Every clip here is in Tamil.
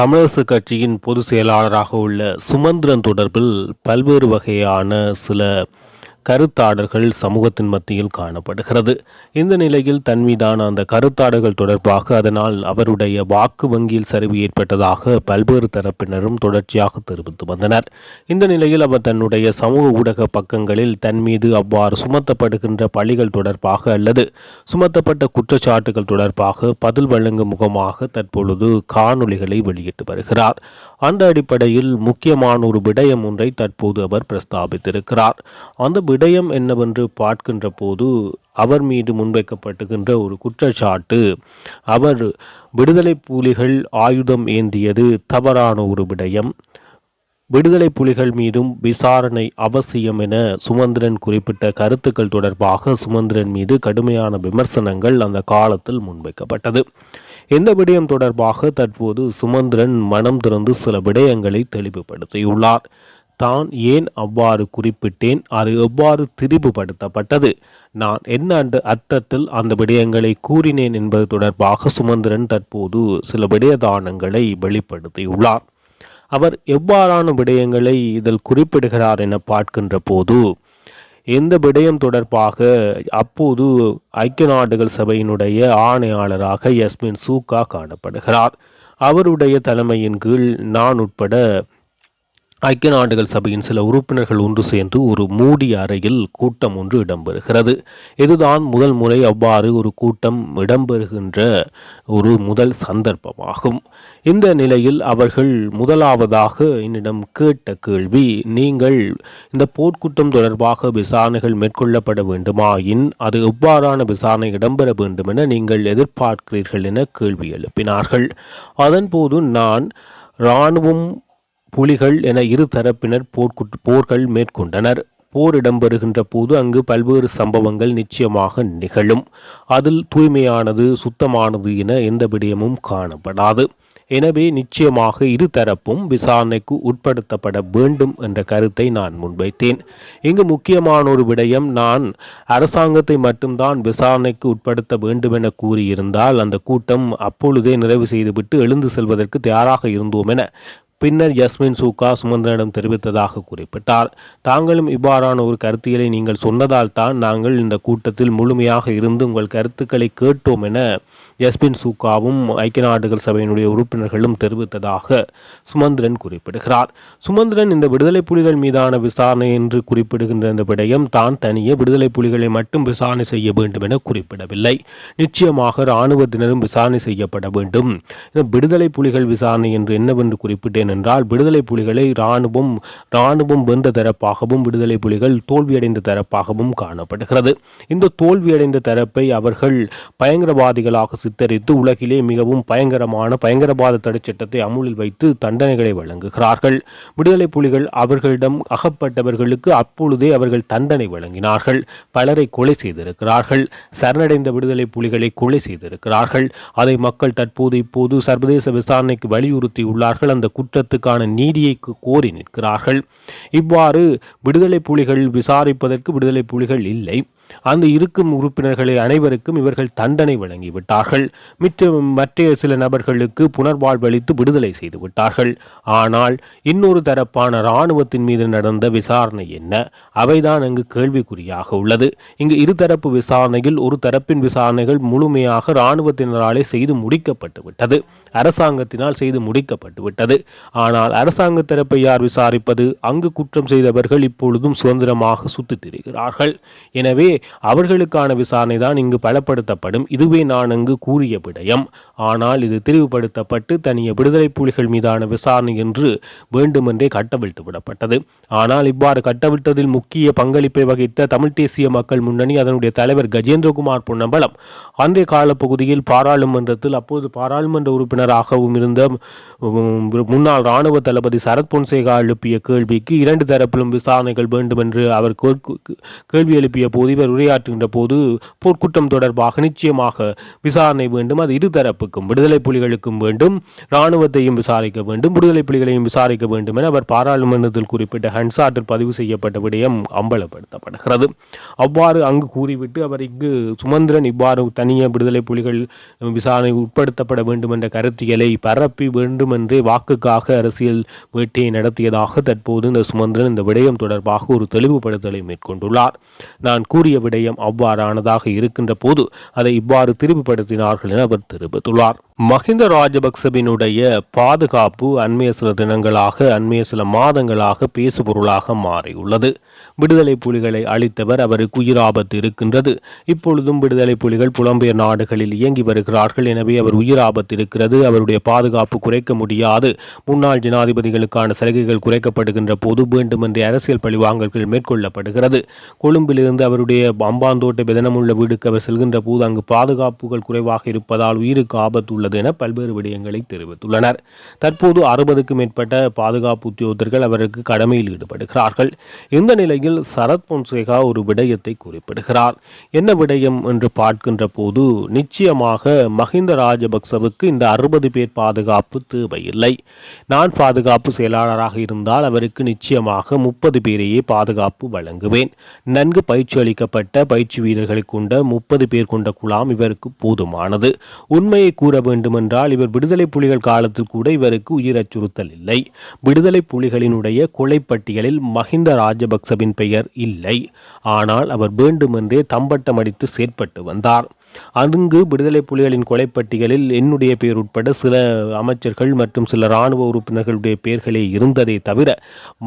தமிழரசு கட்சியின் பொதுச் செயலாளராக உள்ள சுமந்திரன் தொடர்பில் பல்வேறு வகையான சில கருத்தாடல்கள் சமூகத்தின் மத்தியில் காணப்படுகிறது. இந்த நிலையில் தன் மீதான அந்த கருத்தாடல்கள் தொடர்பாக அதனால் அவருடைய வாக்கு வங்கியில் சரிவு ஏற்பட்டதாக பல்வேறு தரப்பினரும் தொடர்ச்சியாக தெரிவித்து வந்தனர். இந்த நிலையில் அவர் தன்னுடைய சமூக ஊடக பக்கங்களில் தன் மீது அவ்வாறு சுமத்தப்படுகின்ற பழிகள் தொடர்பாக அல்லது சுமத்தப்பட்ட குற்றச்சாட்டுகள் தொடர்பாக பதில் வழங்கும் முகமாக தற்பொழுது காணொளிகளை வெளியிட்டு வருகிறார். அந்த அடிப்படையில் முக்கியமான ஒரு விடயம் ஒன்றை தற்போது அவர் பிரஸ்தாபித்திருக்கிறார். அந்த விடயம் என்னவென்று பார்க்கின்ற போது அவர் மீது முன்வைக்கப்பட்டுகின்ற ஒரு குற்றச்சாட்டு அவர் விடுதலை புலிகள் ஆயுதம் ஏந்தியது தவறான ஒரு விடயம். விடுதலை புலிகள் மீதும் விசாரணை அவசியம் என சுமந்திரன் குறிப்பிட்ட கருத்துக்கள் தொடர்பாக சுமந்திரன் மீது கடுமையான விமர்சனங்கள் அந்த காலத்தில் முன்வைக்கப்பட்டது. இந்த விடயம் தொடர்பாக தற்போது சுமந்திரன் மனம் திறந்து சில விடயங்களை தெளிவுபடுத்தியுள்ளார். தான் ஏன் அவ்வாறு குறிப்பிட்டேன்? அது எவ்வாறு திரிவுபடுத்தப்பட்டது நான் என்ன அர்த்தத்தில் அந்த விடயங்களை கூறினேன் என்பது தொடர்பாக சுமந்திரன் தற்போது சில விடயதானங்களை வெளிப்படுத்தியுள்ளார். அவர் எவ்வாறான விடயங்களை இதில் குறிப்பிடுகிறார் என பார்க்கின்ற போது எந்த விடயம் தொடர்பாக அப்போது ஐக்கிய நாடுகள் சபையினுடைய ஆணையாளராக யஸ்மின் சூக்கா காணப்படுகிறார். அவருடைய தலைமையின் கீழ் நான் உட்பட ஐக்கிய நாடுகள் சபையின் சில உறுப்பினர்கள் ஒன்று சேர்ந்து ஒரு மூடிய அறையில் கூட்டம் ஒன்று இடம்பெறுகிறது. இதுதான் முதல் முறை அவ்வாறு ஒரு கூட்டம் இடம்பெறுகின்ற ஒரு முதல் சந்தர்ப்பமாகும். இந்த நிலையில் அவர்கள் முதலாவதாக என்னிடம் கேட்ட கேள்வி நீங்கள் இந்த போர்க்குற்றம் தொடர்பாக விசாரணைகள் மேற்கொள்ளப்பட வேண்டுமாயின் அது எவ்வாறான விசாரணை இடம்பெற வேண்டும் என நீங்கள் எதிர்பார்க்கிறீர்கள் என கேள்வி எழுப்பினார்கள். அதன்போது நான் இராணுவம் புலிகள் என இரு தரப்பினர் போர்க்குட் போர்கள் மேற்கொண்டனர். போர் இடம்பெறுகின்ற போது அங்கு பல்வேறு சம்பவங்கள் நிச்சயமாக நிகழும். அதில் தூய்மையானது சுத்தமானது என எந்த விடயமும் காணப்படாது. எனவே நிச்சயமாக இரு தரப்பும் விசாரணைக்கு உட்படுத்தப்பட வேண்டும் என்ற கருத்தை நான் முன்வைத்தேன். இங்கு முக்கியமான ஒரு விடயம் நான் அரசாங்கத்தை மட்டும்தான் விசாரணைக்கு உட்படுத்த வேண்டும் என கூறியிருந்தால் அந்த கூட்டம் அப்பொழுதே நிறைவு செய்துவிட்டு எழுந்து செல்வதற்கு தயாராக இருந்தோம் என பின்னர் யஸ்மின் சூக்கா சுமந்திரனிடம் தெரிவித்ததாக குறிப்பிட்டார். தாங்களும் இவ்வாறான ஒரு கருத்தியலை நீங்கள் சொன்னதால் தான் நாங்கள் இந்த கூட்டத்தில் முழுமையாக இருந்து உங்கள் கருத்துக்களை கேட்டோம் என எஸ்பின் சூக்காவும் ஐக்கிய நாடுகள் சபையினுடைய உறுப்பினர்களும் தெரிவித்ததாக சுமந்திரன் குறிப்பிடுகிறார். சுமந்திரன் இந்த விடுதலை புலிகள் மீதான விசாரணை என்று குறிப்பிடுகின்ற இந்த விடயம் தான் தனியே விடுதலை புலிகளை மட்டும் விசாரணை செய்ய வேண்டும் என குறிப்பிடவில்லை. நிச்சயமாக இராணுவத்தினரும் விசாரணை செய்யப்பட வேண்டும். இந்த விடுதலை புலிகள் விசாரணை என்று என்னவென்று குறிப்பிட்டேன் என்றால் விடுதலை புலிகளை இராணுவம் இராணுவம் வென்ற தரப்பாகவும் விடுதலை புலிகள் தோல்வியடைந்த தரப்பாகவும் காணப்படுகிறது. இந்த தோல்வியடைந்த தரப்பை அவர்கள் பயங்கரவாதிகளாக சித்தரித்து உலகிலே மிகவும் பயங்கரமான பயங்கரவாத தடை சட்டத்தை அமுலில் வைத்து தண்டனைகளை வழங்குகிறார்கள். விடுதலை புலிகள் அவர்களிடம் அகப்பட்டவர்களுக்கு அப்பொழுதே அவர்கள் தண்டனை வழங்கினார்கள். பலரை கொலை செய்திருக்கிறார்கள். சரணடைந்த விடுதலை புலிகளை கொலை செய்திருக்கிறார்கள். அதை மக்கள் தற்போது இப்போது சர்வதேச விசாரணைக்கு வலியுறுத்தியுள்ளார்கள். அந்த குற்றத்துக்கான நீதியை கோரி நிற்கிறார்கள். இவ்வாறு விடுதலை புலிகள் விசாரிப்பதற்கு விடுதலை புலிகள் இல்லை. அந்த இருக்கும் உறுப்பினர்களை அனைவருக்கும் இவர்கள் தண்டனை வழங்கிவிட்டார்கள். மிச்ச மற்ற சில நபர்களுக்கு புனர்வாழ்வளித்து விடுதலை செய்து விட்டார்கள் ஆனால் இன்னொரு தரப்பான இராணுவத்தின் மீது நடந்த விசாரணை என்ன? அவைதான் அங்கு கேள்விக்குறியாக உள்ளது. இங்கு இருதரப்பு விசாரணையில் ஒரு தரப்பின் விசாரணைகள் முழுமையாக இராணுவத்தினராலே செய்து முடிக்கப்பட்டு விட்டது. அரசாங்கத்தினால் செய்து முடிக்கப்பட்டு விட்டது. ஆனால் அரசாங்க தரப்பை யார் விசாரிப்பது? அங்கு குற்றம் செய்தவர்கள் இப்பொழுதும் சுதந்திரமாக சுற்றித் திரிகிறார்கள். எனவே அவர்களுக்கான விசாரணை தான் இங்கு பலப்படுத்தப்படும். இதுவே நான் அங்கு கூறிய விடயம். ஆனால் இது தெளிவுபடுத்தப்பட்டு தனிய விடுதலை புலிகள் மீதான விசாரணை என்று வேண்டுமென்றே கட்டவிழ்த்து விடப்பட்டது. ஆனால் இவ்வாறு கட்டவிழ்த்ததில் முக்கிய பங்களிப்பை வகித்த தமிழ் தேசிய மக்கள் முன்னணி அதனுடைய தலைவர் கஜேந்திரகுமார் பொன்னம்பலம் அன்றைய காலப்பகுதியில் பாராளுமன்றத்தில் அப்போது பாராளுமன்ற உறுப்பினராகவும் இருந்த முன்னாள் இராணுவ தளபதி சரத் பொன்சேகா எழுப்பிய கேள்விக்கு இரண்டு தரப்பிலும் விசாரணைகள் வேண்டும் என்று அவர் கேள்வி எழுப்பிய போது இவர் உரையாற்றுகின்ற போது போர்க்குற்றம் தொடர்பாக நிச்சயமாக விசாரணை வேண்டும் அது இருதரப்புக்கும் விடுதலை புலிகளுக்கும் வேண்டும் இராணுவத்தையும் விசாரிக்க வேண்டும் விடுதலை புலிகளையும் விசாரிக்க வேண்டும் என அவர் பாராளுமன்றத்தில் குறிப்பிட்ட ஹன்சாட்டில் பதிவு செய்யப்பட்ட விடயம் அம்பலப்படுத்தப்படுகிறது. அவ்வாறு அங்கு கூறிவிட்டு அவர் இங்கு சுமந்திரன் இவ்வாறு தனிய விடுதலை புலிகள் விசாரணை உட்படுத்தப்பட வேண்டும் என்ற கருத்தியலை பரப்பி வேண்டும் என்றே வாக்குக்காக அரசியல் வேட்டையை நடத்தியதாக தற்போது இந்த சுமந்திரன் இந்த விடயம் தொடர்பாக ஒரு தெளிவுபடுத்தலை மேற்கொண்டுள்ளார். நான் கூறிய விடயம் அவ்வாறானதாக இருக்கின்ற போது அதை இவ்வாறு திருப்பிப்படுத்தினார்கள் என அவர் தெரிவித்துள்ளார். மஹிந்த ராஜபக்சவினுடைய பாதுகாப்பு அண்மைய சில தினங்களாக அண்மைய சில மாதங்களாக பேசுபொருளாக மாறியுள்ளது. விடுதலை புலிகளை அளித்தவர் அவருக்கு உயிராபத்து இருக்கின்றது. இப்பொழுதும் விடுதலை புலிகள் புலம்பெயர் நாடுகளில் இயங்கி வருகிறார்கள். எனவே அவர் உயிராபத்து இருக்கிறது. அவருடைய பாதுகாப்பு குறைக்க முடியாது. முன்னாள் ஜனாதிபதிகளுக்கான சலுகைகள் குறைக்கப்படுகின்ற போது வேண்டுமென்றே அரசியல் பழிவாங்கல்கள் மேற்கொள்ளப்படுகிறது. கொழும்பிலிருந்து அவருடைய அம்பாந்தோட்டை பெதனமுள்ள வீடுக்கு அவர் செல்கின்ற போது அங்கு பாதுகாப்புகள் குறைவாக இருப்பதால் உயிருக்கு ஆபத்து உள்ளது என பல்வேறு விடயங்களை தெரிவித்துள்ளனர். தற்போது அறுபதுக்கும் மேற்பட்ட பாதுகாப்பு உத்தியோகத்தர்கள் அவருக்கு கடமையில் ஈடுபடுகிறார்கள். இந்த நிலையில் சரத் பொன்சேகா ஒரு விடயத்தை குறிப்பிடுகிறார். என்ன விடயம் என்று பார்க்கின்ற போது நிச்சயமாக மஹிந்த ராஜபக்சவுக்கு இந்த அறுபது பேர் பாதுகாப்பு தேவையில்லை. நான் பாதுகாப்பு செயலாளராக இருந்தால் அவருக்கு நிச்சயமாக முப்பது பேரையே பாதுகாப்பு வழங்குவேன். நன்கு பயிற்சி அளிக்கப்பட்ட பயிற்சி வீரர்களை கொண்ட முப்பது பேர் கொண்ட குழாம் இவருக்கு போதுமானது. உண்மையை கூற வேண்டுமென்றால் இவர் விடுதலை புலிகள் காலத்தில் கூட இவருக்கு உயிர் அச்சுறுத்தல் இல்லை. விடுதலை புலிகளினுடைய கொலைப்பட்டியலில் மஹிந்த ராஜபக்சவின் பெயர் இல்லை. ஆனால் அவர் வேண்டுமென்றே தம்பட்டம் அடித்து செயற்பட்டு வந்தார். அங்கு விடுதலை புலிகளின் கொலைப்பட்டியலில் என்னுடைய பெயர் உட்பட சில அமைச்சர்கள் மற்றும் சில இராணுவ உறுப்பினர்களுடைய பெயர்களே இருந்ததை தவிர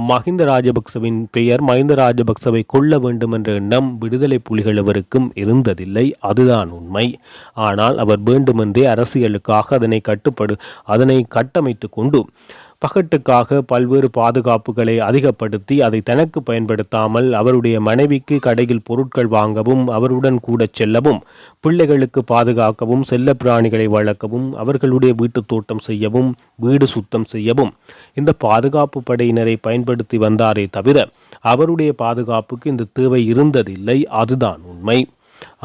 மஹிந்த ராஜபக்சவின் பெயர் மஹிந்த ராஜபக்சவை கொள்ள வேண்டும் என்ற எண்ணம் விடுதலை புலிகள் அவருக்கும் இருந்ததில்லை. அதுதான் உண்மை. ஆனால் அவர் வேண்டுமென்றே அரசியலுக்காக அதனை கட்டுப்படு அதனை கட்டமைத்து கொண்டு பகட்டுக்காக பல்வேறு பாதுகாப்புகளை அதிகப்படுத்தி அதை தனக்கு பயன்படுத்தாமல் அவருடைய மனைவிக்கு கடையில் பொருட்கள் வாங்கவும் அவருடன் கூட செல்லவும் பிள்ளைகளுக்கு பாதுகாக்கவும் செல்ல பிராணிகளை வளர்க்கவும் அவர்களுடைய வீட்டு தோட்டம் செய்யவும் வீடு சுத்தம் செய்யவும் இந்த பாதுகாப்பு படையினரை பயன்படுத்தி வந்தாரே தவிர அவருடைய பாதுகாப்புக்கு இந்த தேவை இருந்ததில்லை. அதுதான் உண்மை.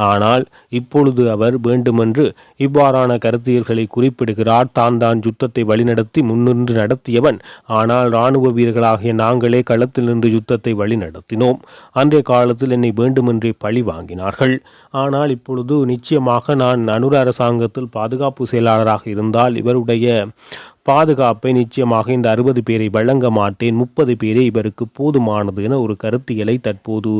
ஆனால் இப்பொழுது அவர் வேண்டுமென்று இவ்வாறான கருத்தியல்களை குறிப்பிடுகிறார். தான் தான் யுத்தத்தை வழிநடத்தி முன்னின்று நடத்தியவன். ஆனால் இராணுவ வீரர்களாகிய நாங்களே களத்தில் நின்று யுத்தத்தை வழிநடத்தினோம். அன்றைய காலத்தில் என்னை வேண்டுமென்றே பழி வாங்கினார்கள். ஆனால் இப்பொழுது நிச்சயமாக நான் அனுர அரசாங்கத்தில் பாதுகாப்பு செயலாளராக இருந்தால் இவருடைய பாதுகாப்பை நிச்சயமாக இந்த அறுபது பேரை வழங்க மாட்டேன். முப்பது பேரே இவருக்கு போதுமானது என ஒரு கருத்தியலை தற்போது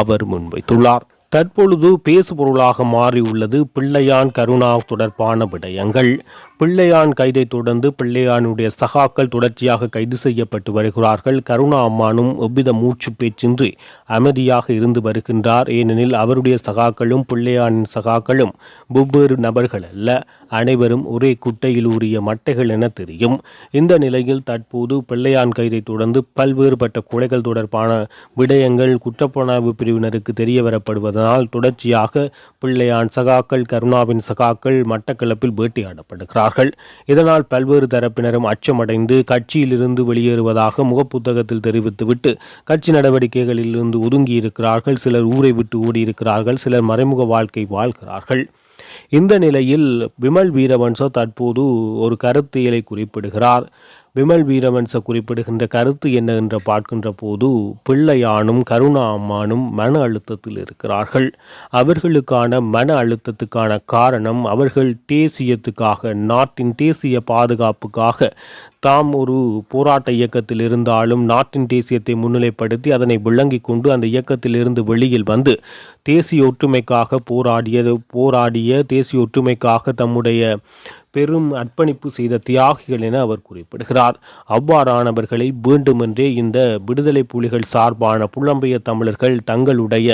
அவர் முன்வைத்துள்ளார். தற்பொழுது பேசுபொருளாக மாறியுள்ளது பிள்ளையான் கருணா தொடர்பான விடயங்கள். பிள்ளையான் கைதை தொடர்ந்து பிள்ளையானுடைய சகாக்கள் தொடர்ச்சியாக கைது செய்யப்பட்டு வருகிறார்கள். கருணா அம்மானும் எவ்வித மூச்சு பேச்சின்றி அமைதியாக இருந்து வருகின்றார். ஏனெனில் அவருடைய சகாக்களும் பிள்ளையானின் சகாக்களும் வெவ்வேறு நபர்கள் அல்ல. அனைவரும் ஒரே குட்டையில் ஊறிய மட்டைகள் என தெரியும். இந்த நிலையில் தற்போது பிள்ளையான் கைதை தொடர்ந்து பல்வேறுபட்ட கொலைகள் தொடர்பான விடயங்கள் குற்றப்புலனாய்வு பிரிவினருக்கு தெரிய வரப்படுவதனால் தொடர்ச்சியாக பிள்ளையான் சகாக்கள் கருணாவின் சகாக்கள் மட்டக்களப்பில் வேட்டையாடப்படுகிறார் வேட்டையாடப்படுகிறார்கள் இதனால் பல்வேறு தரப்பினரும் அச்சமடைந்து கட்சியிலிருந்து வெளியேறுவதாக முகப்புத்தகத்தில் தெரிவித்துவிட்டு கட்சி நடவடிக்கைகளில் இருந்து ஒதுங்கி இருக்கிறார்கள் சிலர் ஊரை விட்டு ஓடியிருக்கிறார்கள். சிலர் மறைமுக வாழ்க்கை வாழ்கிறார்கள். இந்த நிலையில் விமல் வீரவன்சோ தற்போது ஒரு கருத்தியலை குறிப்பிடுகிறார். விமல் வீரவன்ச குறிப்பிடுகின்ற கருத்து என்ன என்று பார்க்கின்ற போது பிள்ளையானும் கருணா அம்மானும் மன அழுத்தத்தில் இருக்கிறார்கள். அவர்களுக்கான மன அழுத்தத்துக்கான காரணம் அவர்கள் தேசியத்துக்காக நாட்டின் தேசிய பாதுகாப்புக்காக. தாம் ஒரு போராட்ட இயக்கத்தில் இருந்தாலும் நாட்டின் தேசியத்தை முன்னிலைப்படுத்தி அதனை விளங்கிக் கொண்டு அந்த இயக்கத்திலிருந்து வெளியில் வந்து தேசிய ஒற்றுமைக்காக போராடிய போராடிய தேசிய ஒற்றுமைக்காக தம்முடைய பெரும் அர்ப்பணிப்பு செய்த தியாகிகள் என அவர் குறிப்பிடுகிறார். அவ்வாறானவர்களை வேண்டுமென்றே இந்த விடுதலை புலிகள் சார்பான புலம்பெயர் தமிழர்கள் தங்களுடைய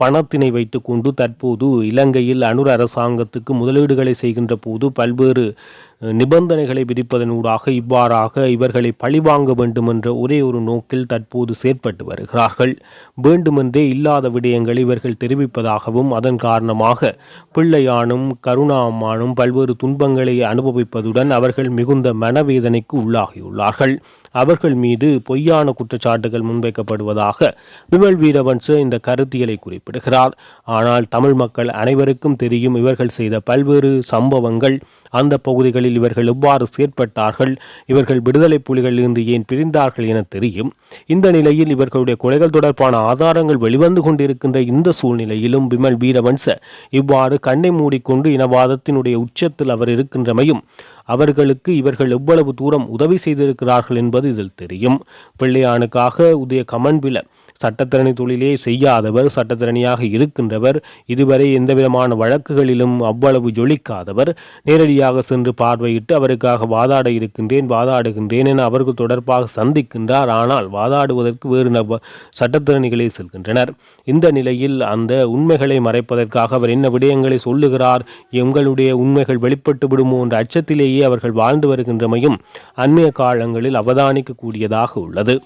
பணத்தினை வைத்துக்கொண்டு தற்போது இலங்கையில் அனுர அரசாங்கத்துக்கு முதலீடுகளை செய்கின்ற போது பல்வேறு நிபந்தனைகளை நிபந்தனைகளை விதிப்பதனூடாக இவ்வாறாக இவர்களை பழிவாங்க வேண்டும் என்ற ஒரே ஒரு நோக்கில் தற்போது செயற்பட்டு வருகிறார்கள். வேண்டுமென்றே இல்லாத விடயங்களை இவர்கள் தெரிவிப்பதாகவும் அதன் காரணமாக பிள்ளையானும் கருணா அம்மானும் பல்வேறு துன்பங்களை அனுபவிப்பதுடன் அவர்கள் மிகுந்த மனவேதனைக்கு உள்ளாகியுள்ளார்கள். அவர்கள் மீது பொய்யான குற்றச்சாட்டுகள் முன்வைக்கப்படுவதாக விமல் வீரவன்ச இந்த கருத்தியலை குறிப்பிடுகிறார். ஆனால் தமிழ் மக்கள் அனைவருக்கும் தெரியும் இவர்கள் செய்த பல்வேறு சம்பவங்கள். அந்த பகுதிகளில் இவர்கள் எவ்வாறு செயற்பட்டார்கள்? இவர்கள் விடுதலை புலிகளிலிருந்து ஏன் பிரிந்தார்கள் என தெரியும். இந்த நிலையில் இவர்களுடைய கொலைகள் தொடர்பான ஆதாரங்கள் வெளிவந்து கொண்டிருக்கின்ற இந்த சூழ்நிலையிலும் விமல் வீரவன்ச இவ்வாறு கண்ணை மூடிக்கொண்டு இனவாதத்தினுடைய உச்சத்தில் அவர் இருக்கின்றமையும் அவர்களுக்கு இவர்கள் எவ்வளவு தூரம் உதவி செய்திருக்கிறார்கள் என்பது இதில் தெரியும். பிள்ளையானுக்காக உதய கமன்பில சட்டத்திறனி தொழிலே செய்யாதவர் சட்டத்திறனியாக இருக்கின்றவர் இதுவரை எந்தவிதமான வழக்குகளிலும் அவ்வளவு ஜொலிக்காதவர். நேரடியாக சென்று பார்வையிட்டு அவருக்காக வாதாட இருக்கின்றேன் வாதாடுகின்றேன் என அவர்கள் தொடர்பாக சந்திக்கின்றார். ஆனால் வாதாடுவதற்கு வேறு நப சட்டத்திறனிகளே செல்கின்றனர். இந்த நிலையில் அந்த உண்மைகளை மறைப்பதற்காக அவர் என்ன விடயங்களை சொல்லுகிறார் எங்களுடைய உண்மைகள் வெளிப்பட்டு விடுமோ என்ற அச்சத்திலேயே அவர்கள் வாழ்ந்து வருகின்றமையும் அண்மைய காலங்களில் அவதானிக்கக்கூடியதாக உள்ளது.